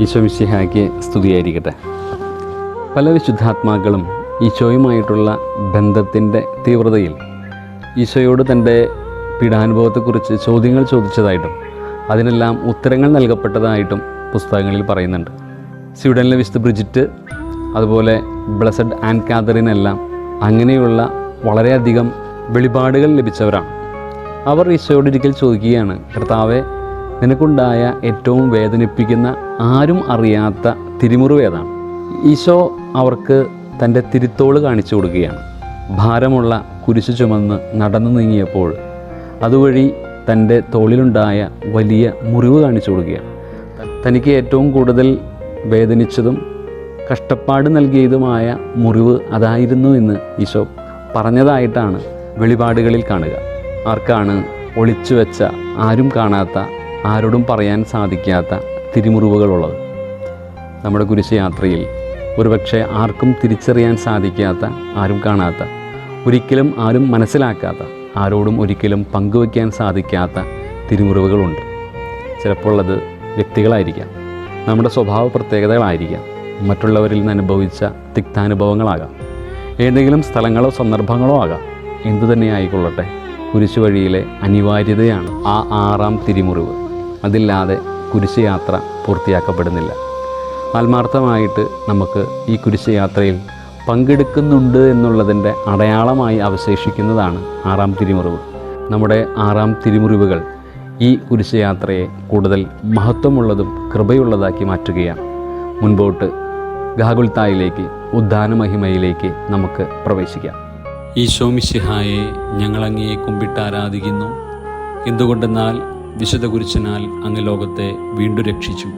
ഈശോ മിശിഹായ്ക്ക് സ്തുതിയായിരിക്കട്ടെ. പല വിശുദ്ധാത്മാക്കളും ഈശോയുമായിട്ടുള്ള ബന്ധത്തിന്റെ തീവ്രതയിൽ ഈശോയോട് തന്റെ പീഡാനുഭവത്തെക്കുറിച്ച് ചോദ്യങ്ങൾ ചോദിച്ചതായിട്ടും അതിനെല്ലാം ഉത്തരങ്ങൾ നൽകപ്പെട്ടതായിട്ടും പുസ്തകങ്ങളിൽ പറയുന്നുണ്ട്. സ്വീഡനിലെ വിശുദ്ധ ബ്രിജിറ്റ് അതുപോലെ ബ്ലസഡ് ആൻഡ് കാതറിനെല്ലാം അങ്ങനെയുള്ള വളരെയധികം വെളിപാടുകൾ ലഭിച്ചവരാണ്. അവർ ഈശോയോട് ഒരിക്കൽ ചോദിക്കുകയാണ് കർത്താവെ നിനക്കുണ്ടായ ഏറ്റവും വേദനിപ്പിക്കുന്ന ആരും അറിയാത്ത തിരിമുറിവേതാണ് ഈശോ അവർക്ക് തന്റെ തിരുത്തോൾ കാണിച്ചു കൊടുക്കുകയാണ്. ഭാരമുള്ള കുരിശു ചുമന്ന് നടന്നു നീങ്ങിയപ്പോൾ അതുവഴി തന്റെ തോളിലുണ്ടായ വലിയ മുറിവ് കാണിച്ചു കൊടുക്കുകയാണ്. തനിക്ക് ഏറ്റവും കൂടുതൽ വേദനിച്ചതും കഷ്ടപ്പാട് നൽകിയതുമായ മുറിവ് അതായിരുന്നു എന്ന് ഈശോ പറഞ്ഞതായിട്ടാണ് വെളിപാടുകളിൽ കാണുക. ആർക്കാണ് ഒളിച്ചു വെച്ച ആരും കാണാത്ത ആരോടും പറയാൻ സാധിക്കാത്ത തിരിമുറിവുകളുള്ളത്. നമ്മുടെ കുരിശയാത്രയിൽ ഒരുപക്ഷെ ആർക്കും തിരിച്ചറിയാൻ സാധിക്കാത്ത ആരും കാണാത്ത ഒരിക്കലും ആരും മനസ്സിലാക്കാത്ത ആരോടും ഒരിക്കലും പങ്കുവയ്ക്കാൻ സാധിക്കാത്ത തിരിമുറിവുകളുണ്ട്. ചിലപ്പോൾ അത് വ്യക്തികളായിരിക്കാം നമ്മുടെ സ്വഭാവ പ്രത്യേകതകളായിരിക്കാം മറ്റുള്ളവരിൽ നിന്ന് അനുഭവിച്ച തിക്താനുഭവങ്ങളാകാം ഏതെങ്കിലും സ്ഥലങ്ങളോ സന്ദർഭങ്ങളോ ആകാം. എന്തു തന്നെ ആയിക്കൊള്ളട്ടെ കുരിശു വഴിയിലെ അനിവാര്യതയാണ് ആ ആറാം തിരിമുറിവ്. അതില്ലാതെ കുരിശയാത്ര പൂർത്തിയാക്കപ്പെടുന്നില്ല. ആത്മാർത്ഥമായിട്ട് നമുക്ക് ഈ കുരിശയാത്രയിൽ പങ്കെടുക്കുന്നുണ്ട് എന്നുള്ളതിന്റെ അടയാളമായി അവശേഷിക്കുന്നതാണ് ആറാം തിരിമുറിവ്. നമ്മുടെ ആറാം തിരിമുറിവുകൾ ഈ കുരിശയാത്രയെ കൂടുതൽ മഹത്വമുള്ളതും കൃപയുള്ളതാക്കി മാറ്റുകയാണ്. മുൻപോട്ട് ഗാഗുൽത്തായിലേക്ക് ഉദ്ധാനമഹിമയിലേക്ക് നമുക്ക് പ്രവേശിക്കാം. ഈശോ മിശിഹായെ ഞങ്ങളങ്ങയെ കുമ്പിട്ട് ആരാധിക്കുന്നു. എന്തുകൊണ്ടെന്നാൽ വിശുദ്ധ കുരിശനാൽ അങ്ങ് ലോകത്തെ വീണ്ടും രക്ഷിച്ചു.